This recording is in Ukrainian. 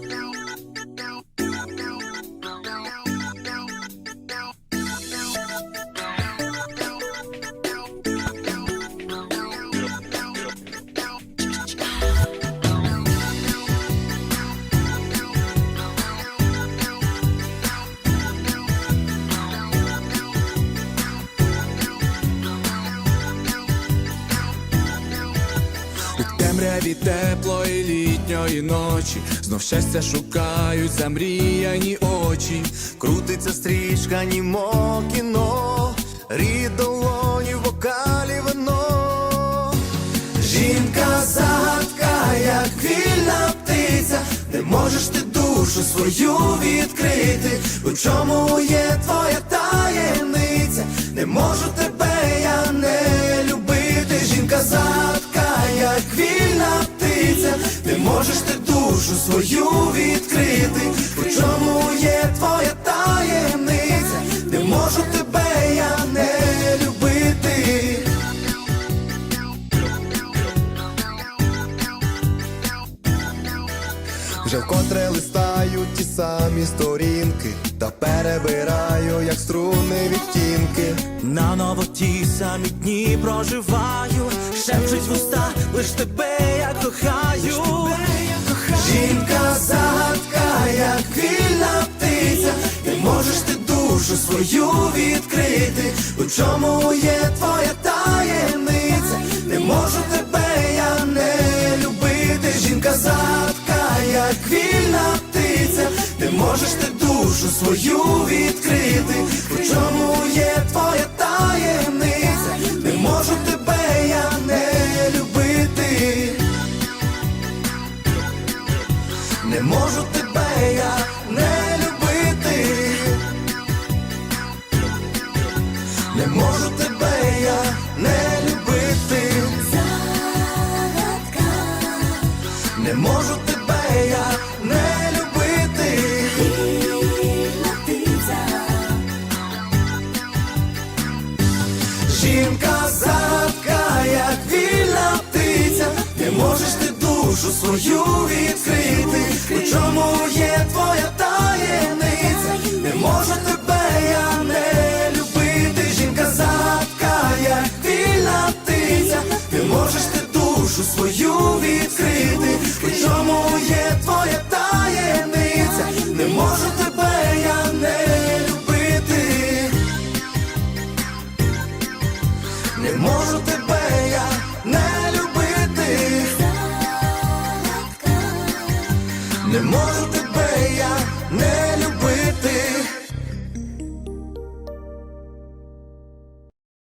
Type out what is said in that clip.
У темряві теплої літньої ночі знов щастя шукають замріяні очі. Крутиться стрічка, німо кіно, рід долоні вокалі вино. Жінка загадка, як вільна птиця, не можеш ти душу свою відкрити. У чому є твоя таємниця? Не можу тебе Вже вкотре листаю ті самі сторінки, та перебираю, як струни відтінки. Наново ті самі дні проживаю, шепчуть вуста, лиш тебе я кохаю. Жінка загадка, як вільна птиця, не можеш ти душу свою відкрити. У чому є твоя таємниця? Можеш ти душу свою відкрити. У чому є твоя таємниця? Не можу тебе я не любити. Не можу тебе я не любити, не можу тебе я не любити, не можу тебе жінка загадка, як вільна птиця, не можеш ти душу свою відкрити. Не можу